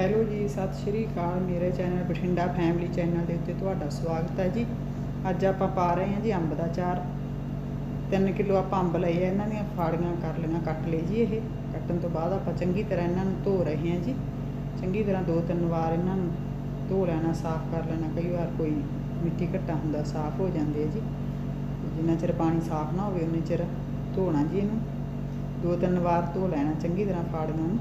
Hello ਜੀ, ਸਤਿ ਸ਼੍ਰੀ ਅਕਾਲ। ਮੇਰੇ ਚੈਨਲ ਬਠਿੰਡਾ ਫੈਮਿਲੀ ਚੈਨਲ ਦੇ ਉੱਤੇ ਤੁਹਾਡਾ ਸਵਾਗਤ ਹੈ ਜੀ। ਅੱਜ ਆਪਾਂ ਪਾ ਰਹੇ ਹਾਂ ਜੀ ਅੰਬ ਦਾ ਚਾਰ। 3 ਕਿਲੋ ਆਪਾਂ ਅੰਬ ਲਏ ਆ, ਇਹਨਾਂ ਦੀਆਂ ਫਾੜੀਆਂ ਕਰ ਲਈਆਂ, ਕੱਟ ਲਈ ਜੀ ਇਹ। ਕੱਟਣ ਤੋਂ ਬਾਅਦ ਆਪਾਂ ਚੰਗੀ ਤਰ੍ਹਾਂ ਇਹਨਾਂ ਨੂੰ ਧੋ ਰਹੇ ਹਾਂ ਜੀ। ਚੰਗੀ ਤਰ੍ਹਾਂ ਦੋ ਤਿੰਨ ਵਾਰ ਇਹਨਾਂ ਨੂੰ ਧੋ ਲੈਣਾ, ਸਾਫ਼ ਕਰ ਲੈਣਾ। ਕਈ ਵਾਰ ਕੋਈ ਮਿੱਟੀ ਘੱਟਾ ਹੁੰਦਾ, ਸਾਫ਼ ਹੋ ਜਾਂਦੇ ਆ ਜੀ। ਜਿੰਨਾ ਚਿਰ ਪਾਣੀ ਸਾਫ਼ ਨਾ ਹੋਵੇ, ਉਨੇ ਚਿਰ ਧੋਣਾ ਜੀ ਇਹਨੂੰ। ਦੋ ਤਿੰਨ ਵਾਰ ਧੋ ਲੈਣਾ, ਚੰਗੀ ਤਰ੍ਹਾਂ ਫਾੜੀਆਂ ਨੂੰ।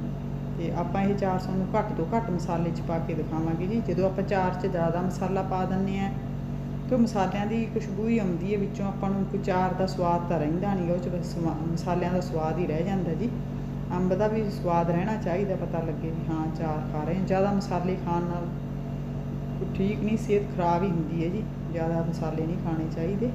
ਤੇ ਆਪਾਂ ਇਹ 400 ਨੂੰ ਘੱਟ ਤੋਂ ਘੱਟ ਮਸਾਲੇ ਚ ਪਾ ਕੇ ਦਿਖਾਵਾਂਗੇ ਜੀ। ਜਦੋਂ ਆਪਾਂ ਚਾਰ ਚ ਜ਼ਿਆਦਾ ਮਸਾਲਾ ਪਾ ਦਿੰਨੇ ਆ ਤੇ ਉਹ ਮਸਾਲਿਆਂ ਦੀ ਖੁਸ਼ਬੂ ਹੀ ਆਉਂਦੀ ਹੈ, ਵਿੱਚੋਂ ਆਪਾਂ ਨੂੰ ਕੋਈ ਚਾਰ ਦਾ ਸਵਾਦ ਤਾਂ ਰਹਿੰਦਾ ਨਹੀਂ, ਉਹ ਚ ਬਸ ਸਮਾ- ਮਸਾਲਿਆਂ ਦਾ ਸਵਾਦ ਹੀ ਰਹਿ ਜਾਂਦਾ ਜੀ। ਅੰਬ ਦਾ ਵੀ ਸਵਾਦ ਰਹਿਣਾ ਚਾਹੀਦਾ, ਪਤਾ ਲੱਗੇ ਵੀ ਹਾਂ, ਚਾਰ ਖਾ ਰਹੇ ਹਾਂ। ਜ਼ਿਆਦਾ ਮਸਾਲੇ ਖਾਣ ਨਾਲ ਠੀਕ ਨਹੀਂ, ਸਿਹਤ ਖਰਾਬ ਹੀ ਹੁੰਦੀ ਹੈ ਜੀ। ਜ਼ਿਆਦਾ ਮਸਾਲੇ ਨਹੀਂ ਖਾਣੇ ਚਾਹੀਦੇ।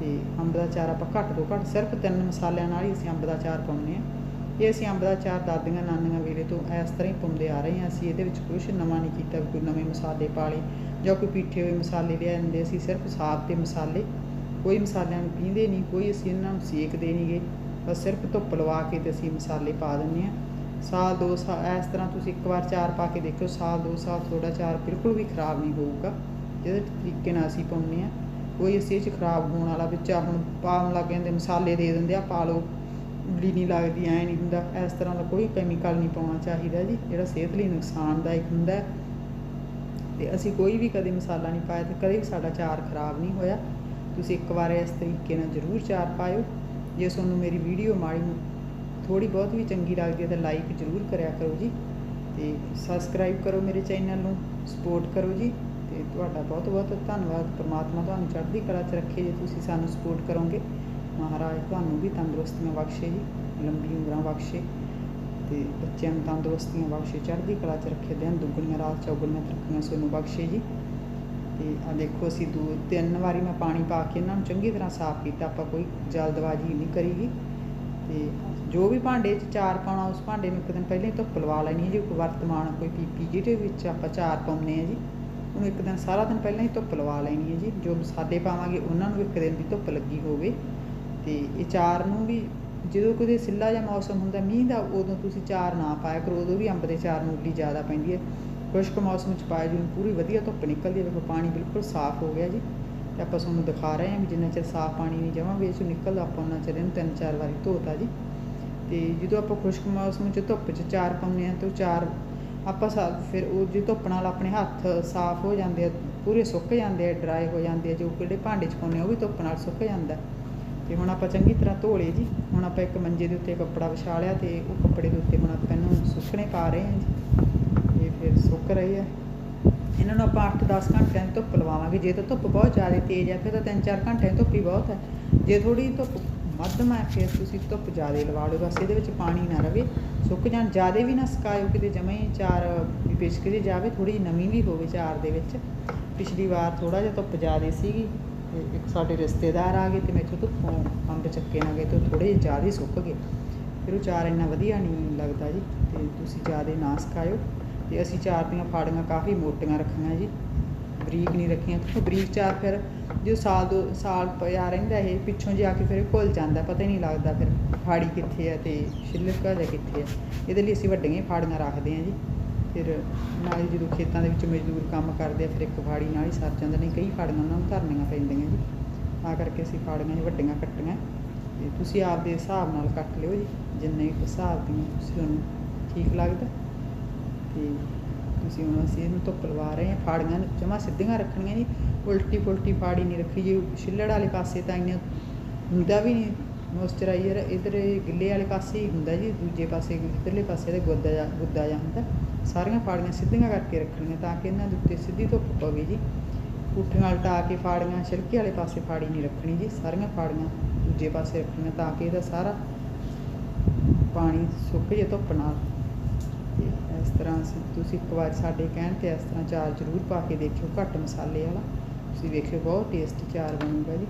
ਤੇ ਅੰਬ ਦਾ ਚਾਰ ਆਪਾਂ ਘੱਟ ਤੋਂ ਘੱਟ ਸਿਰਫ ਤਿੰਨ ਮਸਾਲਿਆਂ ਨਾਲ ਹੀ ਅਸੀਂ ਅੰਬ ਦਾ ਚਾਰ ਪਾਉਂਦੇ ਹਾਂ। ਇਹ ਅਸੀਂ ਅੰਬ ਦਾ ਚਾਰ ਦਾਦੀਆਂ ਨਾਨੀਆਂ ਵੇਲੇ ਤੋਂ ਇਸ ਤਰ੍ਹਾਂ ਹੀ ਪਾਉਂਦੇ ਆ ਰਹੇ ਹਾਂ। ਅਸੀਂ ਇਹਦੇ ਵਿੱਚ ਕੁਝ ਨਵਾਂ ਨਹੀਂ ਕੀਤਾ ਕੋਈ ਨਵੇਂ ਮਸਾਲੇ ਪਾ ਲਏ ਜਾਂ ਕੋਈ ਪੀਠੇ ਹੋਏ ਮਸਾਲੇ ਲਿਆਂਦੇ ਅਸੀਂ ਸਿਰਫ ਸਾਗ ਤੇ ਮਸਾਲੇ, ਕੋਈ ਮਸਾਲਿਆਂ ਨੂੰ ਪੀਂਦੇ ਨਹੀਂ, ਕੋਈ ਅਸੀਂ ਇਹਨਾਂ ਨੂੰ ਸੇਕਦੇ ਨਹੀਂਗੇ ਬਸ ਸਿਰਫ ਧੁੱਪ ਲਵਾ ਕੇ ਤੇ ਅਸੀਂ ਮਸਾਲੇ ਪਾ ਦਿੰਦੇ ਹਾਂ। ਸਾਲ ਦੋ ਸਾਲ ਇਸ ਤਰ੍ਹਾਂ ਤੁਸੀਂ ਇੱਕ ਵਾਰ ਚਾਰ ਪਾ ਕੇ ਦੇਖਿਓ, ਸਾਲ ਦੋ ਸਾਲ ਤੁਹਾਡਾ ਚਾਰ ਬਿਲਕੁਲ ਵੀ ਖਰਾਬ ਨਹੀਂ ਹੋਊਗਾ। ਜਿਹਦੇ ਤਰੀਕੇ ਨਾਲ ਅਸੀਂ ਪਾਉਂਦੇ ਹਾਂ। ਕੋਈ ਅਸੀਂ ਇਹ 'ਚ ਖਰਾਬ ਹੋਣ ਵਾਲਾ ਵਿੱਚ ਆ, ਹੁਣ ਪਾਉਣ ਲੱਗ ਜਾਂਦੇ, ਮਸਾਲੇ ਦੇ ਦਿੰਦੇ ਆ, ਪਾ ਲਓ। ਉਲੀ ਨਹੀਂ ਲੱਗਦੀ, ਐ ਨਹੀਂ ਹੁੰਦਾ। ਇਸ ਤਰ੍ਹਾਂ ਦਾ ਕੋਈ ਕੈਮੀਕਲ ਨਹੀਂ ਪਾਉਣਾ ਚਾਹੀਦਾ ਜੀ, ਜਿਹੜਾ ਸਿਹਤ ਲਈ ਨੁਕਸਾਨਦਾਇਕ ਹੁੰਦਾ ਹੈ। ਤੇ ਅਸੀਂ ਕੋਈ ਵੀ ਕਦੇ ਮਸਾਲਾ ਨਹੀਂ ਪਾਇਆ ਤੇ ਕਦੇ ਵੀ ਸਾਡਾ ਚਾਰ ਖਰਾਬ ਨਹੀਂ ਹੋਇਆ। ਤੁਸੀਂ ਇੱਕ ਵਾਰ ਇਸ ਤਰੀਕੇ ਨਾਲ ਜ਼ਰੂਰ ਚਾਰ ਪਾਇਓ। ਜੇ ਤੁਹਾਨੂੰ ਮੇਰੀ ਵੀਡੀਓ ਮਾੜੀ ਥੋੜੀ ਬਹੁਤ ਵੀ ਚੰਗੀ ਲੱਗਦੀ ਹੈ ਤਾਂ ਲਾਈਕ ਜ਼ਰੂਰ ਕਰਿਆ ਕਰੋ ਜੀ। ਤੇ ਸਬਸਕ੍ਰਾਈਬ ਕਰੋ ਮੇਰੇ ਚੈਨਲ ਨੂੰ ਸਪੋਰਟ ਕਰੋ ਜੀ। ਤੇ ਤੁਹਾਡਾ ਬਹੁਤ ਬਹੁਤ ਧੰਨਵਾਦ। ਪ੍ਰਮਾਤਮਾ ਤੁਹਾਨੂੰ ਚੜ੍ਹਦੀ ਕਲਾ 'ਚ ਰੱਖੇ ਜੇ ਤੁਸੀਂ ਸਾਨੂੰ ਸਪੋਰਟ ਕਰੋਗੇ। ਮਹਾਰਾਜ, ਤੁਹਾਨੂੰ ਵੀ ਤੰਦਰੁਸਤੀਆਂ ਬਖਸ਼ੇ ਜੀ ਲੰਬੀ ਉਮਰਾਂ ਬਖਸ਼ੇ ਤੇ ਬੱਚਿਆਂ ਨੂੰ ਤੰਦਰੁਸਤੀਆਂ ਬਖਸ਼ੇ, ਚੜ੍ਹਦੀ ਕਲਾ 'ਚ ਰੱਖੇ ਦਿਨ ਦੁੱਗਣੀਆਂ ਰਾਤ ਚੌਗਣੀਆਂ ਤਰੱਕੀਆਂ ਸੋਨੂੰ ਬਖਸ਼ੇ ਜੀ। ਤੇ ਆ ਦੇਖੋ ਅਸੀਂ ਦੋ, ਤਿੰਨ ਵਾਰੀ ਮੈਂ ਪਾਣੀ ਪਾ ਕੇ ਇਹਨਾਂ ਨੂੰ ਚੰਗੀ ਤਰ੍ਹਾਂ ਸਾਫ਼ ਕੀਤਾ, ਆਪਾਂ ਕੋਈ ਜਲਦਬਾਜ਼ੀ ਨਹੀਂ ਕਰੀਗੀ। ਤੇ ਜੋ ਵੀ ਭਾਂਡੇ 'ਚ ਚਾਰ ਪਾਉਣਾ, ਉਸ ਭਾਂਡੇ ਨੂੰ ਇੱਕ ਦਿਨ ਪਹਿਲਾਂ ਹੀ ਧੁੱਪ ਲਵਾ ਲੈਣੀ ਹੈ ਜੀ, ਕੋਈ ਵਰਤਮਾਨ ਕੋਈ ਪੀਪੀ ਜਿਹਦੇ ਵਿੱਚ ਆਪਾਂ ਚਾਰ ਪਾਉਂਦੇ ਆ ਜੀ, ਉਹਨੂੰ ਇੱਕ ਦਿਨ ਸਾਰਾ ਦਿਨ ਪਹਿਲਾਂ ਹੀ ਧੁੱਪ ਲਵਾ ਲੈਣੀ ਹੈ ਜੀ। ਜੋ ਮਸਾਲੇ ਪਾਵਾਂਗੇ, ਉਹਨਾਂ ਨੂੰ ਇੱਕ ਦਿਨ ਦੀ ਧੁੱਪ ਲੱਗੀ ਹੋਵੇ। ਤੇ ਇਹ ਚਾਰ ਨੂੰ ਵੀ ਜਦੋਂ ਕਦੇ ਸਿੱਲਾ ਜਾਂ ਮੌਸਮ ਹੁੰਦਾ, ਮੀਂਹ ਦਾ ਉਦੋਂ ਤੁਸੀਂ ਚਾਰ ਨਾ ਪਾਇਆ ਕਰੋ, ਉਦੋਂ ਵੀ ਅੰਬ ਦੇ ਚਾਰ ਨੂੰ ਉੱਲੀ ਜ਼ਿਆਦਾ ਪੈਂਦੀ ਹੈ। ਖੁਸ਼ਕ ਮੌਸਮ 'ਚ ਪਾਇਆ ਜਿਵੇਂ ਪੂਰੀ ਵਧੀਆ ਧੁੱਪ ਨਿਕਲਦੀ ਹੈ। ਵੇਖੋ ਪਾਣੀ ਬਿਲਕੁਲ ਸਾਫ਼ ਹੋ ਗਿਆ ਜੀ। ਤੇ ਆਪਾਂ ਤੁਹਾਨੂੰ ਦਿਖਾ ਰਹੇ ਹਾਂ ਵੀ ਜਿੰਨਾ ਚਿਰ ਸਾਫ਼ ਪਾਣੀ ਨਹੀਂ ਜਮਾਂ ਇਸ ਇਹ ਨਿਕਲਦਾ, ਆਪਾਂ ਉਹਨਾਂ ਚਿਰ ਇਹਨੂੰ ਤਿੰਨ ਚਾਰ ਵਾਰੀ ਧੋਤਾ ਜੀ। ਤੇ ਜਦੋਂ ਆਪਾਂ ਖੁਸ਼ਕ ਮੌਸਮ 'ਚ ਧੁੱਪ 'ਚ ਚਾਰ ਪਾਉਂਦੇ ਆ ਤੇ ਉਹ ਚਾਰ ਆਪਾਂ ਸਾ, ਫਿਰ ਉਹ ਜੇ ਧੁੱਪ ਨਾਲ ਆਪਣੇ ਹੱਥ ਸਾਫ਼ ਹੋ ਜਾਂਦੇ ਆ, ਪੂਰੇ ਸੁੱਕ ਜਾਂਦੇ ਆ ਡਰਾਈ ਹੋ ਜਾਂਦੇ ਆ, ਜੋ ਕਿਹੜੇ ਭਾਂਡੇ 'ਚ ਪਾਉਂਦੇ ਆ, ਉਹ ਵੀ ਧੁੱਪ ਨਾਲ ਸੁੱਕ ਜਾਂਦਾ। ਤੇ ਹੁਣ ਆਪਾਂ ਚੰਗੀ ਤਰ੍ਹਾਂ ਧੋ ਲਏ ਜੀ। ਹੁਣ ਆਪਾਂ ਇੱਕ ਮੰਜੇ ਦੇ ਉੱਤੇ ਕੱਪੜਾ ਵਿਛਾ ਲਿਆ ਤੇ ਉਹ ਕੱਪੜੇ ਦੇ ਉੱਤੇ ਹੁਣ ਆਪਾਂ ਇਹਨੂੰ ਸੁੱਕਣੇ ਪਾ ਰਹੇ ਹਾਂ ਜੀ। ਇਹ ਫਿਰ ਸੁੱਕ ਰਹੇ ਹੈ ਇਹਨਾਂ ਨੂੰ ਆਪਾਂ 8-10 ਘੰਟਿਆਂ ਦੀ ਧੁੱਪ ਲਵਾਵਾਂਗੇ। ਜੇ ਤਾਂ ਧੁੱਪ ਬਹੁਤ ਜ਼ਿਆਦਾ ਤੇਜ਼ ਹੈ ਫਿਰ ਤਾਂ 3-4 ਘੰਟਿਆਂ ਧੁੱਪ ਹੀ ਬਹੁਤ ਹੈ ਜੇ ਥੋੜੀ ਧੁੱਪ ਮੱਧਮ ਹੈ ਫਿਰ ਤੁਸੀਂ ਧੁੱਪ ਜ਼ਿਆਦਾ ਲਵਾ ਲਓ। ਬਸ ਇਹਦੇ ਵਿੱਚ ਪਾਣੀ ਨਾ ਰਵੇ। ਸੁੱਕ ਜਾਣ, ਜ਼ਿਆਦਾ ਵੀ ਨਾ ਸੁਕਾਇਓ, ਕਿਤੇ ਜਮੇ ਹੀ ਚਾਰ ਵੀ ਪਿਛਕ ਜੇ ਜਾਵੇ ਥੋੜੀ ਜਿਹੀ ਨਮੀ ਵੀ ਹੋਵੇ ਚਾਰ ਦੇ ਵਿੱਚ। ਪਿਛਲੀ ਵਾਰ ਥੋੜਾ ਜਿਹਾ ਧੁੱਪ ਜ਼ਿਆਦਾ ਸੀਗੀ। ਤੇ ਇੱਕ ਸਾਡੇ ਰਿਸ਼ਤੇਦਾਰ ਆ ਗਏ ਤੇ ਮੈਥੋਂ ਧੁੱਪੋਂ ਅੰਬ ਚੱਕੇ ਨਾ ਗਏ ਤੇ ਥੋੜੇ ਜਿਹੇ ਜ਼ਿਆਦਾ ਹੀ ਸੁੱਕ ਗਏ। ਫਿਰ ਉਹ ਚਾਰ ਇੰਨਾ ਵਧੀਆ ਨਹੀਂ ਲੱਗਦਾ ਜੀ ਤੇ ਤੁਸੀਂ ਜ਼ਿਆਦਾ ਨਾ ਸੁਕਾਇਓ ਤੇ ਅਸੀਂ ਚਾਰ ਦੀਆਂ ਫਾੜੀਆਂ ਕਾਫੀ ਮੋਟੀਆਂ ਰੱਖੀਆਂ ਜੀ। ਬਰੀਕ ਨਹੀਂ ਰੱਖੀਆਂ, ਕਿਉਂਕਿ ਬਰੀਕ ਚਾਰ ਫਿਰ ਜੋ ਸਾਲ ਦੋ ਸਾਲ ਪਿਆ ਰਹਿੰਦਾ ਇਹ, ਪਿੱਛੋਂ ਜੇ ਆ ਕੇ ਫਿਰ ਇਹ ਘੁਲ ਜਾਂਦਾ, ਪਤਾ ਹੀ ਨਹੀਂ ਲੱਗਦਾ ਫਿਰ ਫਾੜੀ ਕਿੱਥੇ ਆ ਤੇ ਛਿੱਲਕਾ ਜਿਹਾ ਕਿੱਥੇ ਆ। ਇਹਦੇ ਲਈ ਅਸੀਂ ਵੱਡੀਆਂ ਹੀ ਫਾੜੀਆਂ ਰੱਖਦੇ ਹਾਂ ਜੀ। ਫਿਰ ਨਾਲ ਹੀ ਜਦੋਂ ਖੇਤਾਂ ਦੇ ਵਿੱਚ ਮਜ਼ਦੂਰ ਕੰਮ ਕਰਦੇ ਆ, ਫਿਰ ਇੱਕ ਫਾੜੀ ਨਾਲ ਹੀ ਸਰ ਜਾਂਦਾ ਨਹੀਂ ਕਈ ਫਾੜੀਆਂ ਉਹਨਾਂ ਨੂੰ ਧਰਨੀਆਂ ਪੈਂਦੀਆਂ ਜੀ। ਤਾਂ ਕਰਕੇ ਅਸੀਂ ਫਾੜੀਆਂ ਜੀ ਵੱਡੀਆਂ ਕੱਟੀਆਂ। ਤੇ ਤੁਸੀਂ ਆਪਦੇ ਹਿਸਾਬ ਨਾਲ ਕੱਟ ਲਿਓ ਜੀ, ਜਿੰਨੇ ਕੁ ਹਿਸਾਬ ਦੀਆਂ ਤੁਸੀਂ ਤੁਹਾਨੂੰ ਠੀਕ ਲੱਗਦਾ। ਤੇ ਤੁਸੀਂ ਹੁਣ ਅਸੀਂ ਇਹਨੂੰ ਧੁੱਪ ਲਵਾ ਰਹੇ ਹਾਂ, ਫਾੜੀਆਂ ਜਮਾ ਸਿੱਧੀਆਂ ਰੱਖਣੀਆਂ ਜੀ। ਉਲਟੀ ਪੁਲਟੀ ਫਾੜੀ ਨਹੀਂ ਰੱਖੀ ਜੀ ਛਿੱਲੜ ਵਾਲੇ ਪਾਸੇ ਤਾਂ ਇੰਨਾ ਹੁੰਦਾ ਵੀ ਨਹੀਂ। ਮੋਇਸਚਰਾਈਜ਼ਰ ਇਧਰ ਗਿੱਲੇ ਵਾਲੇ ਪਾਸੇ ਹੀ ਹੁੰਦਾ ਜੀ, ਦੂਜੇ ਪਾਸੇ, ਇਧਰਲੇ ਪਾਸੇ ਦਾ ਗੁੱਦਾ ਜਾਂ, ਗੁੱਦਾ ਜਾ ਹੁੰਦਾ। ਸਾਰੀਆਂ ਫਾੜੀਆਂ ਸਿੱਧੀਆਂ ਕਰਕੇ ਰੱਖਣੀਆਂ ਤਾਂ ਕਿ ਇਹਨਾਂ ਦੇ ਉੱਤੇ ਸਿੱਧੀ ਧੁੱਪ ਪਵੇ ਜੀ। ਪੁੱਠੀਆਂ ਉਲਟਾ ਕੇ ਫਾੜੀਆਂ, ਛਿਲਕੇ ਵਾਲੇ ਪਾਸੇ ਫਾੜੀ ਨਹੀਂ ਰੱਖਣੀ ਜੀ, ਸਾਰੀਆਂ ਫਾੜੀਆਂ ਦੂਜੇ ਪਾਸੇ ਰੱਖਣੀਆਂ ਤਾਂ ਕਿ ਇਹਦਾ ਸਾਰਾ ਪਾਣੀ ਸੁੱਕ ਜੇ ਧੁੱਪ ਨਾਲ। ਤੇ ਇਸ ਤਰ੍ਹਾਂ ਅਸੀਂ, ਤੁਸੀਂ ਇੱਕ ਵਾਰ ਸਾਡੇ ਕਹਿਣ ਤੇ ਇਸ ਤਰ੍ਹਾਂ ਚਾਰ ਜ਼ਰੂਰ ਪਾ ਕੇ ਦੇਖਿਓ, ਘੱਟ ਮਸਾਲੇ ਵਾਲਾ। ਤੁਸੀਂ ਵੇਖਿਓ, ਬਹੁਤ ਟੇਸਟੀ ਚਾਰ ਬਣੂਗਾ ਜੀ।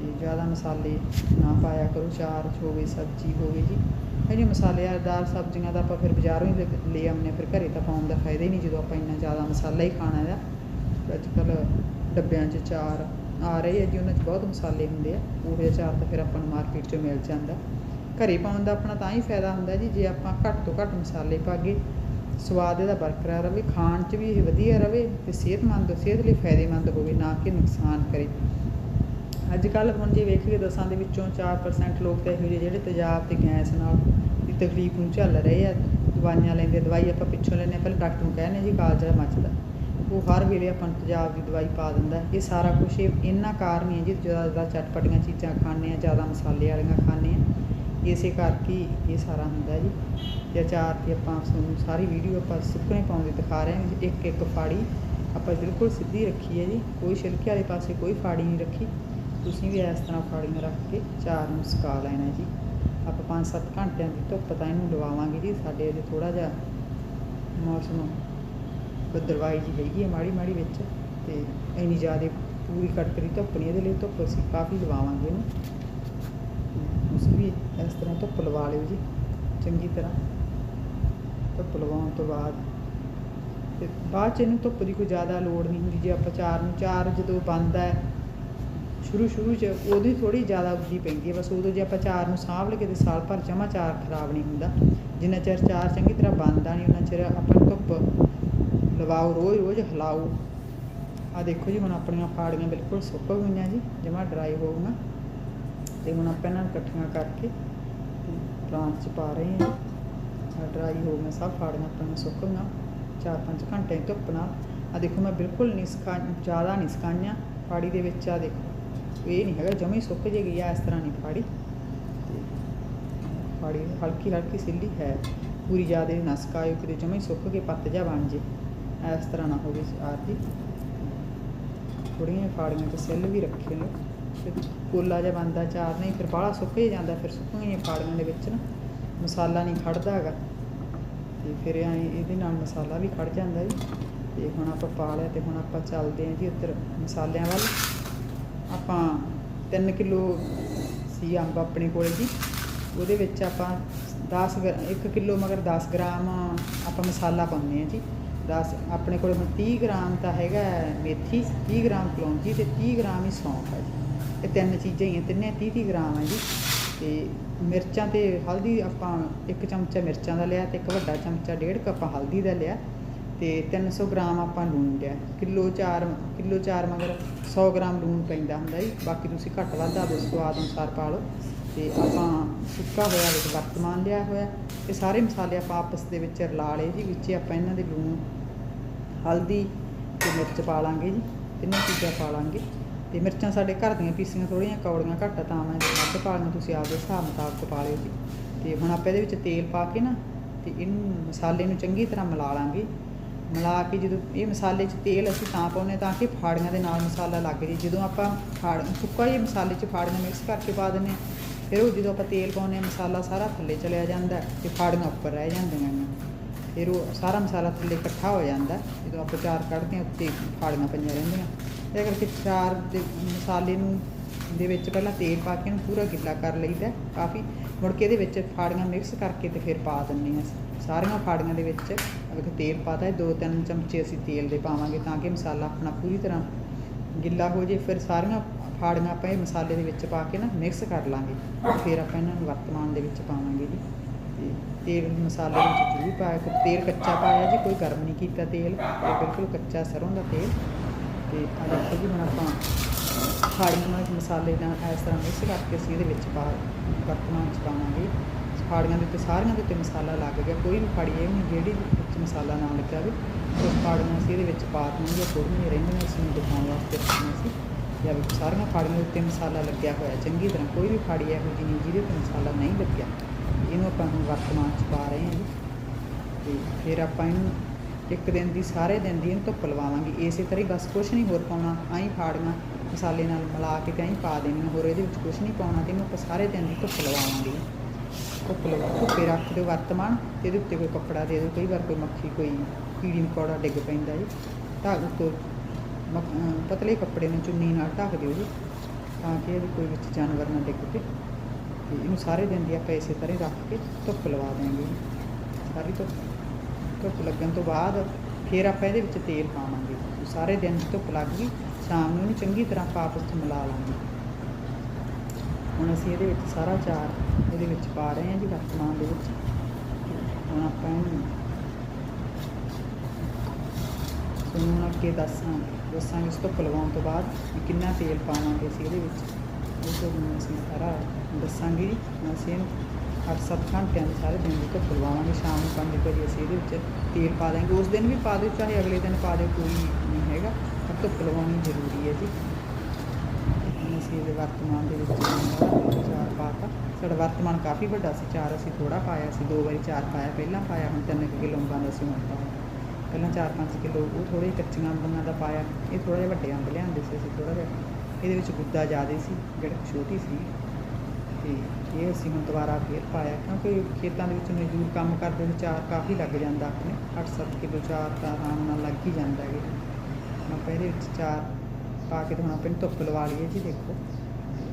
ਤੇ ਜ਼ਿਆਦਾ ਮਸਾਲੇ ਨਾ ਪਾਇਆ ਕਰੋ ਚਾਰ 'ਚ ਹੋਵੇ ਸਬਜ਼ੀ ਹੋਵੇ ਜੀ। ਇਹ ਮਸਾਲੇਦਾਰ ਸਬਜ਼ੀਆਂ ਦਾ ਆਪਾਂ ਫਿਰ ਬਾਜ਼ਾਰੋਂ ਹੀ ਲੈ- ਆਉਂਦੇ ਹਾਂ, ਫਿਰ ਘਰੇ ਤਾਂ ਪਾਉਣ ਦਾ ਫਾਇਦਾ ਹੀ ਨਹੀਂ ਜਦੋਂ ਆਪਾਂ ਇੰਨਾ ਜ਼ਿਆਦਾ ਮਸਾਲਾ ਹੀ ਖਾਣਾ ਇਹਦਾ ਅੱਜ ਕੱਲ੍ਹ ਡੱਬਿਆਂ 'ਚ ਚਾਰ ਆ ਰਹੇ ਆ ਜੀ ਉਹਨਾਂ 'ਚ ਬਹੁਤ ਮਸਾਲੇ ਹੁੰਦੇ ਆ। ਉਹ ਜਿਹਾ ਤਾਂ ਫਿਰ ਆਪਾਂ ਨੂੰ ਮਾਰਕੀਟ 'ਚੋਂ ਮਿਲ ਜਾਂਦਾ। ਘਰੇ ਪਾਉਣ ਦਾ ਆਪਣਾ ਤਾਂ ਹੀ ਫਾਇਦਾ ਹੁੰਦਾ ਜੀ ਜੇ ਆਪਾਂ ਘੱਟ ਤੋਂ ਘੱਟ ਮਸਾਲੇ ਪਾਗੇ ਸਵਾਦ ਇਹਦਾ ਬਰਕਰਾਰ ਰਵੇ ਖਾਣ 'ਚ ਵੀ ਇਹ ਵਧੀਆ ਰਵੇ ਤੇ ਸਿਹਤਮੰਦ ਸਿਹਤ ਲਈ ਫਾਇਦੇਮੰਦ ਹੋਵੇ ਨਾ ਕਿ ਨੁਕਸਾਨ ਕਰੇ। ਅੱਜ ਕੱਲ੍ਹ ਹੁਣ ਜੇ ਵੇਖੀਏ ਦਸਾਂ ਦੇ ਵਿੱਚੋਂ 4% ਲੋਕ ਤਾਂ ਇਹੋ ਜਿਹੇ ਜਿਹੜੇ ਤੇਜ਼ਾਬ ਤੇ ਗੈਸ ਨਾਲ ਦੀ ਤਕਲੀਫ ਨੂੰ ਝੱਲ ਰਹੇ ਆ। ਦਵਾਈਆਂ ਲੈਂਦੇ ਦਵਾਈ ਆਪਾਂ ਪਿੱਛੋਂ ਲੈਂਦੇ ਹਾਂ, ਪਹਿਲਾਂ ਡਾਕਟਰ ਨੂੰ ਕਹਿੰਦੇ ਜੀ ਕਾਲਜਾ ਮੱਚਦਾ। ਉਹ ਹਰ ਵੇਲੇ ਆਪਾਂ ਨੂੰ ਤੇਜ਼ਾਬ ਦੀ ਦਵਾਈ ਪਾ ਦਿੰਦਾ। ਇਹ ਸਾਰਾ ਕੁਝ ਇਹ ਇਹਨਾਂ ਕਾਰਨ ਹੀ ਹੈ ਜੀ ਜ਼ਿਆਦਾ ਚਟਪਟੀਆਂ ਚੀਜ਼ਾਂ ਖਾਂਦੇ ਆ ਜ਼ਿਆਦਾ ਮਸਾਲੇ ਵਾਲੀਆਂ ਖਾਂਦੇ ਆ। ਇਸੇ ਕਰਕੇ ਇਹ ਸਾਰਾ ਹੁੰਦਾ ਜੀ। ਤੇ ਅਚਾਰ ਦੀ ਆਪਾਂ ਤੁਹਾਨੂੰ ਸਾਰੀ ਵੀਡੀਓ ਆਪਾਂ ਸੁੱਕਣੇ ਪਾਉਂਦੇ ਦਿਖਾ ਰਹੇ ਹਾਂ ਇੱਕ ਇੱਕ ਫਾੜੀ ਆਪਾਂ ਬਿਲਕੁਲ ਸਿੱਧੀ ਰੱਖੀ ਹੈ ਜੀ। ਕੋਈ ਛਿਲਕੇ ਵਾਲੇ ਪਾਸੇ ਕੋਈ ਫਾੜੀ ਨਹੀਂ ਰੱਖੀ। ਤੁਸੀਂ ਵੀ ਇਸ ਤਰ੍ਹਾਂ ਫਾੜੀਆਂ ਰੱਖ ਕੇ ਚਾਰ ਨੂੰ ਸੁਕਾ ਲੈਣਾ ਜੀ। ਆਪਾਂ 5-7 ਘੰਟਿਆਂ ਦੀ ਧੁੱਪ ਤਾਂ ਇਹਨੂੰ ਲਵਾਵਾਂਗੇ ਜੀ, ਸਾਡੇ ਅਜੇ ਥੋੜਾ ਜਿਹਾ ਮੌਸਮ ਬੱਦਲਵਾਈ ਜੀ ਹੈਗੀ ਹੈ ਮਾੜੀ ਮਾੜੀ ਵਿੱਚ ਤੇ ਇੰਨੀ ਜ਼ਿਆਦਾ ਪੂਰੀ ਕੜਕੜੀ ਧੁੱਪ ਨਹੀਂ, ਇਹਦੇ ਲਈ ਧੁੱਪ ਅਸੀਂ ਕਾਫੀ ਲਵਾਵਾਂਗੇ ਇਹਨੂੰ। ਤੇ ਤੁਸੀਂ ਵੀ ਇਸ ਤਰ੍ਹਾਂ ਧੁੱਪ ਲਵਾ ਲਿਓ ਜੀ, ਚੰਗੀ ਤਰ੍ਹਾਂ। ਧੁੱਪ ਲਵਾਉਣ ਤੋਂ ਬਾਅਦ ਤੇ ਬਾਅਦ ਚ ਇਹਨੂੰ ਧੁੱਪ ਦੀ ਕੋਈ ਜ਼ਿਆਦਾ ਲੋੜ ਨਹੀਂ ਹੁੰਦੀ, ਜੇ ਆਪਾਂ ਚਾਰ ਨੂੰ, ਚਾਰ ਜਦੋਂ ਬਣਦਾ ਹੈ ਸ਼ੁਰੂ ਸ਼ੁਰੂ ਚ ਉਹਦੀ ਥੋੜੀ ਜ਼ਿਆਦਾ ਉੱਗੀ ਪੈਂਦੀ ਹੈ। ਬਸ ਉਦੋਂ ਜੇ ਆਪਾਂ ਚਾਰ ਨੂੰ ਸਾਂਭ ਲਈਏ ਤੇ ਸਾਲ ਭਰ ਜਮਾ ਚਾਰ ਖਰਾਬ ਨਹੀਂ ਹੁੰਦਾ। ਜਿੰਨਾ ਚਿਰ ਚਾਰ ਚੰਗੀ ਤਰ੍ਹਾਂ ਬਣਦਾ ਨਹੀਂ ਉਹਨਾਂ ਚਿਰ ਆਪਾਂ ਧੁੱਪ ਲਵਾਓ ਰੋਜ਼ ਰੋਜ਼ ਹਿਲਾਓ। ਆ ਦੇਖੋ ਜੀ, ਹੁਣ ਆਪਣੀਆਂ ਫਾੜੀਆਂ ਬਿਲਕੁਲ ਸੁੱਕ ਗਈਆਂ ਜੀ, ਜਮਾ ਡਰਾਈ ਹੋ ਗਈਆਂ। ਤੇ ਹੁਣ ਆਪਾਂ ਇਹਨਾਂ ਨੂੰ ਇਕੱਠੀਆਂ ਕਰਕੇ ਪ੍ਰਾਂਤ ਚ ਪਾ ਰਹੇ ਹਾਂ। ਆ ਡਰਾਈ ਹੋ ਗਈਆਂ ਸਭ ਫਾੜੀਆਂ ਆਪਣੀਆਂ ਸੁੱਕ ਗਈਆਂ। ਚਾਰ ਪੰਜ ਘੰਟੇ ਧੁੱਪ ਨਾਲ। ਆ ਦੇਖੋ, ਮੈਂ ਬਿਲਕੁਲ ਨਹੀਂ ਸੁਕਾ, ਜ਼ਿਆਦਾ ਨਹੀਂ ਸੁਕਾਈਆਂ। ਫਾੜੀ ਦੇ ਵਿੱਚ ਆ ਦੇਖੋ। ਇਹ ਨਹੀਂ ਹੈਗਾ, ਜਮੇ ਸੁੱਕ ਜੇ ਗਈ ਆ, ਇਸ ਤਰ੍ਹਾਂ ਨਹੀਂ ਫਾੜੀ। ਤੇ ਫਾੜੀ, ਹਲਕੀ ਹਲਕੀ ਸਿੱਲੀ ਹੈ। ਪੂਰੀ ਜ਼ਿਆਦਾ ਨਾ ਸੁਕਾਇਓ ਕਿਤੇ ਜਮੇ ਸੁੱਕ ਕੇ ਪੱਤ ਜਾ ਬਣ ਜੇ। ਇਸ ਤਰ੍ਹਾਂ ਨਾ ਹੋਵੇ ਆਰ ਦੀ ਥੋੜੀਆਂ ਫਾੜੀਆਂ ਤੇ ਸਿੱਲ ਵੀ ਰੱਖੇ ਲਓ ਤੇ ਕੋਲਾ ਜਿਹਾ ਬਣਦਾ ਚਾਰ, ਨਹੀਂ ਫਿਰ ਬਾਹਲਾ ਸੁੱਕ ਹੀ ਜਾਂਦਾ, ਫਿਰ ਸੁੱਕ ਗਈਆਂ ਫਾੜੀਆਂ ਦੇ ਵਿੱਚ ਨਾ। ਮਸਾਲਾ ਨਹੀਂ ਖੜਦਾ ਹੈਗਾ। ਤੇ ਫਿਰ ਐਂ ਇਹਦੇ ਨਾਲ ਮਸਾਲਾ ਵੀ ਖੜ ਜਾਂਦਾ ਜੀ। ਤੇ ਹੁਣ ਆਪਾਂ ਪਾ ਲਿਆ ਤੇ ਹੁਣ ਆਪਾਂ ਚੱਲਦੇ ਹਾਂ ਜੀ ਉੱਧਰ ਮਸਾਲਿਆਂ ਵੱਲ। ਆਪਾਂ 3 ਕਿਲੋ ਸੀ ਅੰਬ ਆਪਣੇ ਕੋਲ ਜੀ। ਉਹਦੇ ਵਿੱਚ ਆਪਾਂ 10 1 ਕਿਲੋ ਮਗਰ 10 ਗ੍ਰਾਮ ਆਪਾਂ ਮਸਾਲਾ ਪਾਉਂਦੇ ਹਾਂ ਜੀ। 10 ਆਪਣੇ ਕੋਲ ਹੁਣ 30 ਗ੍ਰਾਮ ਤਾਂ ਹੈਗਾ ਮੇਥੀ 30 ਗ੍ਰਾਮ ਕਲੌਂਜੀ ਤੇ 30 ਗ੍ਰਾਮ ਹੀ ਸੌਂਫ ਹੈ ਜੀ। ਇਹ ਤਿੰਨ ਚੀਜ਼ਾਂ ਹੀ ਤਿੰਨੇ 30 30 ਗ੍ਰਾਮ ਹੈ ਜੀ। ਤੇ ਮਿਰਚਾਂ ਤੇ ਹਲਦੀ ਆਪਾਂ ਇੱਕ ਚਮਚਾ ਮਿਰਚਾਂ ਦਾ ਲਿਆ ਤੇ ਇੱਕ ਵੱਡਾ ਚਮਚਾ ਡੇਢ ਕੱਪ ਹਲਦੀ ਦਾ ਲਿਆ। ਤੇ 300 ਗ੍ਰਾਮ ਆਪਾਂ ਲੂਣ ਲਿਆ। ਕਿਲੋ 4 ਕਿਲੋ 4 ਮਗਰ 100 ਗ੍ਰਾਮ ਲੂਣ ਪੈਂਦਾ ਹੁੰਦਾ ਜੀ। ਬਾਕੀ ਤੁਸੀਂ ਘੱਟ ਵੱਧ ਆਪਦੇ ਸਵਾਦ ਅਨੁਸਾਰ ਪਾ ਲਓ। ਤੇ ਆਪਾਂ ਸੁੱਕਾ ਹੋਇਆ ਵਿੱਚ ਵਰਤਮਾਨ ਲਿਆ ਹੋਇਆ। ਇਹ ਸਾਰੇ ਮਸਾਲੇ ਆਪਾਂ ਆਪਸ ਦੇ ਵਿੱਚ ਰਲਾ ਲਏ ਜੀ। ਵਿੱਚ ਆਪਾਂ ਇਹਨਾਂ ਦੇ ਲੂਣ, ਹਲਦੀ ਤੇ ਮਿਰਚ ਪਾ ਲਾਂਗੇ ਜੀ। ਤਿੰਨੇ ਚੀਜ਼ਾਂ ਪਾ ਲਾਂਗੇ। ਤੇ ਮਿਰਚਾਂ ਸਾਡੇ ਘਰ ਦੀਆਂ ਪੀਸੀਆਂ ਥੋੜੀਆਂ ਕੌੜੀਆਂ ਘੱਟ ਤਾਂ ਮੈਂ ਵੱਧ ਪਾ ਲਈਆਂ ਤੁਸੀਂ ਆਪਦੇ ਹਿਸਾਬ ਮੁਤਾਬਕ ਪਾ ਲਿਓ ਜੀ। ਤੇ ਹੁਣ ਆਪਾਂ ਇਹਦੇ ਵਿੱਚ ਤੇਲ ਪਾ ਕੇ ਨਾ, ਤੇ ਇਹਨੂੰ ਮਸਾਲੇ ਨੂੰ ਚੰਗੀ ਤਰ੍ਹਾਂ ਮਿਲਾ ਲਾਂਗੇ। ਮਿਲਾ ਕੇ ਜਦੋਂ ਇਹ ਮਸਾਲੇ 'ਚ ਤੇਲ ਅਸੀਂ ਤਾਂ ਪਾਉਂਦੇ ਤਾਂ ਕਿ ਫਾੜੀਆਂ ਦੇ ਨਾਲ ਮਸਾਲਾ ਲੱਗ ਜੇ। ਜਦੋਂ ਆਪਾਂ ਫਾੜ, ਸੁੱਕਾ ਹੀ ਮਸਾਲੇ 'ਚ ਫਾੜੀਆਂ ਮਿਕਸ ਕਰਕੇ ਪਾ ਦਿੰਦੇ ਹਾਂ, ਫਿਰ ਉਹ ਜਦੋਂ ਆਪਾਂ ਤੇਲ ਪਾਉਂਦੇ ਹਾਂ, ਮਸਾਲਾ ਸਾਰਾ ਥੱਲੇ ਚਲਿਆ ਜਾਂਦਾ ਤੇ ਫਾੜੀਆਂ ਉੱਪਰ ਰਹਿ ਜਾਂਦੀਆਂ ਨੇ। ਫਿਰ ਉਹ ਸਾਰਾ ਮਸਾਲਾ ਥੱਲੇ ਇਕੱਠਾ ਹੋ ਜਾਂਦਾ ਜਦੋਂ ਆਪਾਂ ਚਾਰ ਕੱਢਦੇ ਹਾਂ, ਉੱਤੇ ਫਾੜੀਆਂ ਪਈਆਂ ਰਹਿੰਦੀਆਂ। ਇਹ ਕਰਕੇ ਚਾਰ ਦੇ ਮਸਾਲੇ ਨੂੰ ਦੇ ਵਿੱਚ ਪਹਿਲਾਂ ਤੇਲ ਪਾ ਕੇ ਇਹਨੂੰ ਪੂਰਾ ਗਿੱਲਾ ਕਰ ਲਈਦਾ ਕਾਫੀ ਮੁੜ ਕੇ ਇਹਦੇ ਵਿੱਚ ਫਾੜੀਆਂ ਮਿਕਸ ਕਰਕੇ ਤੇ ਫਿਰ ਪਾ ਦਿੰਦੇ ਹਾਂ ਸਾਰੀਆਂ ਫਾੜੀਆਂ ਦੇ ਵਿੱਚ ਅਗਰ ਤੇਲ ਪਾਤਾ ਹੈ ਦੋ ਤਿੰਨ ਚਮਚੇ ਅਸੀਂ ਤੇਲ ਦੇ ਪਾਵਾਂਗੇ ਤਾਂ ਕਿ ਮਸਾਲਾ ਆਪਣਾ ਪੂਰੀ ਤਰ੍ਹਾਂ ਗਿੱਲਾ ਹੋ ਜੇ ਫਿਰ ਸਾਰੀਆਂ ਫਾੜੀਆਂ ਆਪਾਂ ਇਹ ਮਸਾਲੇ ਦੇ ਵਿੱਚ ਪਾ ਕੇ ਨਾ ਮਿਕਸ ਕਰ ਲਾਂਗੇ। ਫਿਰ ਆਪਾਂ ਇਹਨਾਂ ਨੂੰ ਵਰਤਮਾਨ ਦੇ ਵਿੱਚ ਪਾਵਾਂਗੇ ਜੀ। ਤੇ ਤੇਲ ਮਸਾਲੇ ਵਿੱਚ ਜ਼ਰੂਰ ਪਾਇਆ ਕਿ ਤੇਲ ਕੱਚਾ ਪਾਇਆ ਜੀ, ਕੋਈ ਗਰਮ ਨਹੀਂ ਕੀਤਾ ਤੇਲ। ਇਹ ਬਿਲਕੁਲ ਕੱਚਾ ਸਰੋਂ ਦਾ ਤੇਲ। ਤੇ ਆ ਦੇਖੋ ਜੀ ਹੁਣ ਆਪਾਂ ਫਾੜੀਆਂ ਨਾਲ ਮਸਾਲੇ ਨਾਲ ਇਸ ਤਰ੍ਹਾਂ ਮਿਕਸ ਕਰਕੇ ਅਸੀਂ ਇਹਦੇ ਵਿੱਚ ਪਾ ਵਰਤਮਾਨ ਚ ਪਾਵਾਂਗੇ। ਫਾੜੀਆਂ ਦੇ ਉੱਤੇ ਸਾਰੀਆਂ ਦੇ ਉੱਤੇ ਮਸਾਲਾ ਲੱਗ ਗਿਆ ਕੋਈ ਵੀ ਫਾੜੀ ਇਹ ਨਹੀਂ ਜਿਹੜੀ ਵਿੱਚ ਮਸਾਲਾ ਨਾ ਲੱਗਾ ਵੀ ਉਸ ਫਾੜੀਆਂ ਅਸੀਂ ਇਹਦੇ ਵਿੱਚ ਪਾ ਦੇਵਾਂਗੇ ਥੋੜ੍ਹੀਆਂ ਰਹਿੰਦੀਆਂ ਇਸ ਨੂੰ ਦਿਖਾਉਣ ਵਾਸਤੇ ਰੱਖੀਆਂ ਸੀ। ਜਾਂ ਵੀ ਸਾਰੀਆਂ ਫਾੜੀਆਂ ਦੇ ਉੱਤੇ ਮਸਾਲਾ ਲੱਗਿਆ ਹੋਇਆ, ਚੰਗੀ ਤਰ੍ਹਾਂ ਕੋਈ ਵੀ ਫਾੜੀ ਇਹੋ ਜਿਹੀ ਨਹੀਂ ਜਿਹਦੇ ਉੱਤੇ ਮਸਾਲਾ ਨਹੀਂ ਲੱਗਿਆ। ਇਹਨੂੰ ਆਪਾਂ ਹੁਣ ਵਰਤਮਾਨ ਚ ਪਾ ਰਹੇ ਹਾਂ ਜੀ। ਤੇ ਫਿਰ ਆਪਾਂ ਇਹਨੂੰ ਇੱਕ ਦਿਨ ਦੀ, ਸਾਰੇ ਦਿਨ ਦੀ ਇਹਨੂੰ ਧੁੱਪ ਲਵਾਵਾਂਗੇ। ਇਸੇ ਤਰ੍ਹਾਂ ਹੀ ਬਸ ਕੁਛ ਨਹੀਂ ਹੋਰ ਪਾਉਣਾ ਆਹੀਂ ਫਾੜੀਆਂ ਮਸਾਲੇ ਨਾਲ ਮਿਲਾ ਕੇ ਤੇ ਆਹੀਂ ਪਾ ਦੇਣੀਆਂ ਹੋਰ ਇਹਦੇ ਵਿੱਚ ਕੁਛ ਨਹੀਂ ਪਾਉਣਾ ਤੇ ਇਹਨੂੰ ਆਪਾਂ ਸਾਰੇ ਦਿਨ ਦੀ ਧੁੱਪ ਲਵਾਵਾਂਗੇ। ਧੁੱਪ ਲਵਾ ਧੁੱਪੇ ਰੱਖ ਦਿਓ ਵਰਤਮਾਨ ਤੇ ਇਹਦੇ ਉੱਤੇ ਕੋਈ ਕੱਪੜਾ ਦੇ ਦਿਓ। ਕਈ ਵਾਰ ਕੋਈ ਮੱਖੀ, ਕੋਈ ਕੀੜੀ ਮਕੌੜਾ ਡਿੱਗ ਪੈਂਦਾ ਜੀ। ਢੱਕ ਉੱਤੋਂ ਪਤਲੇ ਕੱਪੜੇ ਨੂੰ ਚੁੰਨੀ ਨਾਲ ਢੱਕ ਦਿਓ ਜੀ, ਤਾਂ ਕਿ ਇਹਦੇ ਕੋਈ ਵਿੱਚ ਜਾਨਵਰ ਨਾ ਡਿੱਗ ਪਏ। ਤੇ ਇਹਨੂੰ ਸਾਰੇ ਦਿਨ ਦੀ ਆਪਾਂ ਇਸੇ ਤਰ੍ਹਾਂ ਹੀ ਰੱਖ ਕੇ ਧੁੱਪ ਲਵਾ ਦੇਵਾਂਗੇ ਸਾਰੀ ਧੁੱਪ ਧੁੱਪ ਲੱਗਣ ਤੋਂ ਬਾਅਦ ਫਿਰ ਆਪਾਂ ਇਹਦੇ ਵਿੱਚ ਤੇਲ ਪਾਵਾਂਗੇ। ਸਾਰੇ ਦਿਨ ਧੁੱਪ ਲੱਗ ਗਈ। ਸ਼ਾਮ ਨੂੰ ਇਹਨੂੰ ਚੰਗੀ ਤਰ੍ਹਾਂ ਆਪਾਂ ਆਪਸ ਵਿੱਚ ਮਿਲਾ ਲਾਂਗੇ। ਹੁਣ ਅਸੀਂ ਇਹਦੇ ਵਿੱਚ ਸਾਰਾ ਚਾਰ ਇਹਦੇ ਵਿੱਚ ਪਾ ਰਹੇ ਹਾਂ ਜੀ ਵਰਤਮਾਨ ਦੇ ਵਿੱਚ। ਹੁਣ ਆਪਾਂ ਇਹਨੂੰ ਤੁਹਾਨੂੰ ਹੁਣ ਅੱਗੇ ਦੱਸਾਂ, ਦੱਸਾਂਗੇ ਇਸ ਤੋਂ ਲਵਾਉਣ ਤੋਂ ਬਾਅਦ ਕਿੰਨਾ ਤੇਲ ਪਾਵਾਂਗੇ ਅਸੀਂ ਇਹਦੇ ਵਿੱਚ। ਉਹ ਤੁਹਾਨੂੰ ਅਸੀਂ ਸਾਰਾ ਦੱਸਾਂਗੇ ਜੀ। ਹੁਣ ਅਸੀਂ ਇਹਨੂੰ 8-7 ਘੰਟਿਆਂ ਦੇ ਸਾਰੇ ਦਿਨ ਦੀ ਧੁੱਪ ਲਵਾਵਾਂਗੇ ਸ਼ਾਮ ਨੂੰ 5 ਵਜੇ ਅਸੀਂ ਇਹਦੇ ਵਿੱਚ ਤੇਲ ਪਾ ਦਾਂਗੇ। ਉਸ ਦਿਨ ਵੀ ਪਾ ਦਿਓ, ਚਾਹੇ ਅਗਲੇ ਦਿਨ ਪਾ ਦਿਓ, ਕੋਈ ਨਹੀਂ ਹੈਗਾ। ਪਰ ਧੁੱਪ ਲਵਾਉਣੀ ਜ਼ਰੂਰੀ ਹੈ ਜੀ। ਅਸੀਂ ਇਹਦੇ ਵਰਤਮਾਨ ਦੇ ਵਿੱਚ ਚਾਰ ਪਾਤਾ। ਸਾਡਾ ਵਰਤਮਾਨ ਕਾਫੀ ਵੱਡਾ ਸੀ, ਚਾਰ ਅਸੀਂ ਥੋੜਾ ਪਾਇਆ ਸੀ, ਦੋ ਵਾਰੀ ਚਾਰ ਪਾਇਆ, ਪਹਿਲਾਂ ਪਾਇਆ, ਹੁਣ 3 ਕਿਲੋ ਅੰਬਾਂ ਦਾ ਸੀ ਹੁਣ ਪਾਇਆ। ਪਹਿਲਾਂ 4-5 ਕਿਲੋ, ਉਹ ਥੋੜੇ ਕੱਚੀਆਂ ਅੰਬਾਂ ਦਾ ਪਾਇਆ। ਇਹ ਥੋੜਾ ਜਿਹਾ ਵੱਡੇ ਅੰਬ ਲਿਆਂਦੇ ਸੀ ਅਸੀਂ ਥੋੜਾ ਜਿਹਾ। ਇਹਦੇ ਵਿੱਚ ਗੁੱਦਾ ਜ਼ਿਆਦਾ ਸੀ, ਜਿਹੜਾ ਛੋਟੀ ਸੀ। ਤੇ ਇਹ ਅਸੀਂ ਹੁਣ ਦੁਬਾਰਾ ਫੇਰ ਪਾਇਆ ਕਿਉਂਕਿ ਖੇਤਾਂ ਦੇ ਵਿੱਚ ਮਜ਼ਦੂਰ ਕੰਮ ਕਰਦੇ ਨੇ ਚਾਰ ਕਾਫੀ ਲੱਗ ਜਾਂਦਾ ਆਪਣੇ 8-7 ਕਿਲੋ ਚਾਰ ਤਾਂ ਆਰਾਮ ਨਾਲ ਲੱਗ ਹੀ ਜਾਂਦਾ ਹੈ ਆਪਾਂ ਇਹਦੇ ਵਿੱਚ ਚਾਰ ਪਾ ਕੇ ਤੇ ਹੁਣ ਆਪਾਂ ਇਹਨੂੰ ਧੁੱਪ ਲਵਾ ਲਈਏ ਜੀ ਦੇਖੋ।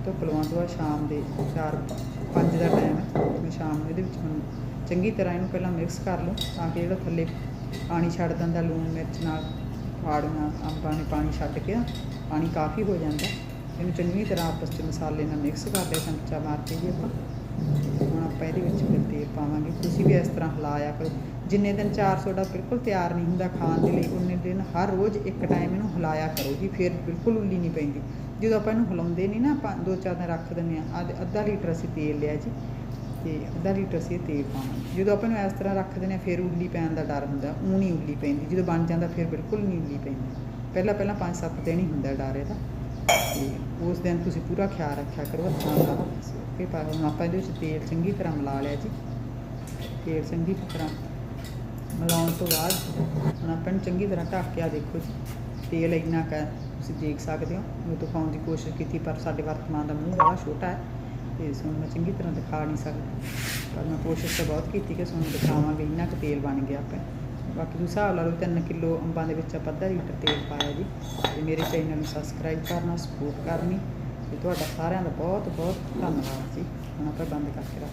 ਧੁੱਪ ਲਵਾਉਣ ਤੋਂ ਬਾਅਦ ਸ਼ਾਮ ਦੇ 4 5 ਦਾ ਟਾਈਮ ਹੈ। ਮੈਂ ਸ਼ਾਮ ਨੂੰ ਇਹਦੇ ਵਿੱਚ ਹੁਣ ਚੰਗੀ ਤਰ੍ਹਾਂ ਇਹਨੂੰ ਪਹਿਲਾਂ ਮਿਕਸ ਕਰ ਲਓ ਤਾਂ ਕਿ ਜਿਹੜਾ ਥੱਲੇ ਪਾਣੀ ਛੱਡ ਦਿੰਦਾ ਲੂਣ ਮਿਰਚ ਨਾਲ ਫਾੜੀਆਂ ਅੰਬਾਂ ਨੇ ਪਾਣੀ ਛੱਡ ਕੇ ਨਾ, ਪਾਣੀ ਕਾਫੀ ਹੋ ਜਾਂਦਾ। ਇਹਨੂੰ ਚੰਗੀ ਤਰ੍ਹਾਂ ਆਪਸ 'ਚ ਮਸਾਲੇ ਨਾਲ ਮਿਕਸ ਕਰ ਲਿਆ, ਚਮਚਾ ਮਾਰ ਕੇ ਜੀ ਆਪਾਂ। ਹੁਣ ਆਪਾਂ ਇਹਦੇ ਵਿੱਚ ਫਿਰ ਤੇਲ ਪਾਵਾਂਗੇ। ਤੁਸੀਂ ਵੀ ਇਸ ਤਰ੍ਹਾਂ ਹਿਲਾਇਆ ਕਰੋ। ਜਿੰਨੇ ਦਿਨ ਚਾਰ ਸੌਡਾ ਬਿਲਕੁਲ ਤਿਆਰ ਨਹੀਂ ਹੁੰਦਾ ਖਾਣ ਦੇ ਲਈ, ਉਨੇ ਦਿਨ ਹਰ ਰੋਜ਼ ਇੱਕ ਟਾਈਮ ਇਹਨੂੰ ਹਿਲਾਇਆ ਕਰੋ ਜੀ, ਫਿਰ ਬਿਲਕੁਲ ਉੱਲੀ ਨਹੀਂ ਪੈਂਦੀ। ਜਦੋਂ ਆਪਾਂ ਇਹਨੂੰ ਹਿਲਾਉਂਦੇ ਨਹੀਂ ਨਾ, ਆਪਾਂ ਦੋ ਚਾਰ ਦਿਨ ਰੱਖ ਦਿੰਦੇ ਆ ਅੱਧਾ ਲੀਟਰ ਅਸੀਂ ਤੇਲ ਲਿਆ ਜੀ, ਤੇ ਅੱਧਾ ਲੀਟਰ ਅਸੀਂ ਇਹ ਤੇਲ ਪਾਵਾਂਗੇ। ਜਦੋਂ ਆਪਾਂ ਇਹਨੂੰ ਇਸ ਤਰ੍ਹਾਂ ਰੱਖ ਦਿੰਦੇ ਆ ਫਿਰ ਉੱਲੀ ਪੈਣ ਦਾ ਡਰ ਹੁੰਦਾ, ਊਂ ਨਹੀਂ ਉੱਲੀ ਪੈਂਦੀ। ਜਦੋਂ ਬਣ ਜਾਂਦਾ, ਫਿਰ ਬਿਲਕੁਲ ਨਹੀਂ ਉੱਲੀ ਪੈਂਦੀ। ਪਹਿਲਾਂ ਪਹਿਲਾਂ 5-7 ਦਿਨ ਹੀ ਹੁੰਦਾ ਡਰ ਇਹਦਾ। ਤੇ ਉਸ ਦਿਨ ਤੁਸੀਂ ਪੂਰਾ ਖਿਆਲ ਰੱਖਿਆ ਕਰੋ ਹੱਥਾਂ ਦਾ ਕਿ ਪਾ ਹੁਣ ਆਪਾਂ ਇਹਦੇ ਵਿੱਚ ਤੇਲ ਚੰਗੀ ਤਰ੍ਹਾਂ ਮਿਲਾ ਲਿਆ ਜੀ। ਤੇਲ ਚੰਗੀ ਤਰ੍ਹਾਂ ਮਿਲਾਉਣ ਤੋਂ ਬਾਅਦ ਹੁਣ ਆਪਾਂ ਨੂੰ ਚੰਗੀ ਤਰ੍ਹਾਂ ਢੱਕ ਕੇ ਆ ਦੇਖੋ ਜੀ। ਤੇਲ ਇੰਨਾ ਕੁ ਹੈ, ਤੁਸੀਂ ਦੇਖ ਸਕਦੇ ਹੋ। ਮੈਂ ਦਿਖਾਉਣ ਦੀ ਕੋਸ਼ਿਸ਼ ਕੀਤੀ ਪਰ ਸਾਡੇ ਵਰਤਮਾਨ ਦਾ ਮੂੰਹ ਬੜਾ ਛੋਟਾ ਹੈ। ਤੇ ਤੁਹਾਨੂੰ ਮੈਂ ਚੰਗੀ ਤਰ੍ਹਾਂ ਦਿਖਾ ਨਹੀਂ ਸਕਦਾ। ਪਰ ਮੈਂ ਕੋਸ਼ਿਸ਼ ਤਾਂ ਬਹੁਤ ਕੀਤੀ ਕਿ ਤੁਹਾਨੂੰ ਦਿਖਾਵਾਂਗੇ ਇੰਨਾ ਕੁ ਤੇਲ ਬਣ ਗਿਆ ਆਪਾਂ। ਬਾਕੀ ਤੁਸੀਂ ਹਿਸਾਬ ਲਾ ਲਓ 3 ਕਿਲੋ ਅੰਬਾਂ ਦੇ ਵਿੱਚ ਆਪਾਂ ਅੱਧਾ ਲੀਟਰ ਤੇਲ ਪਾਇਆ ਜੀ। ਤੇ ਮੇਰੇ ਚੈਨਲ ਨੂੰ ਸਬਸਕ੍ਰਾਈਬ ਕਰਨਾ ਸਪੋਰਟ ਕਰਨੀ। ਤੇ ਤੁਹਾਡਾ ਸਾਰਿਆਂ ਦਾ ਬਹੁਤ ਬਹੁਤ ਧੰਨਵਾਦ ਜੀ। ਹੁਣ ਆਪਾਂ ਬੰਦ ਕਰਕੇ ਰੱਖ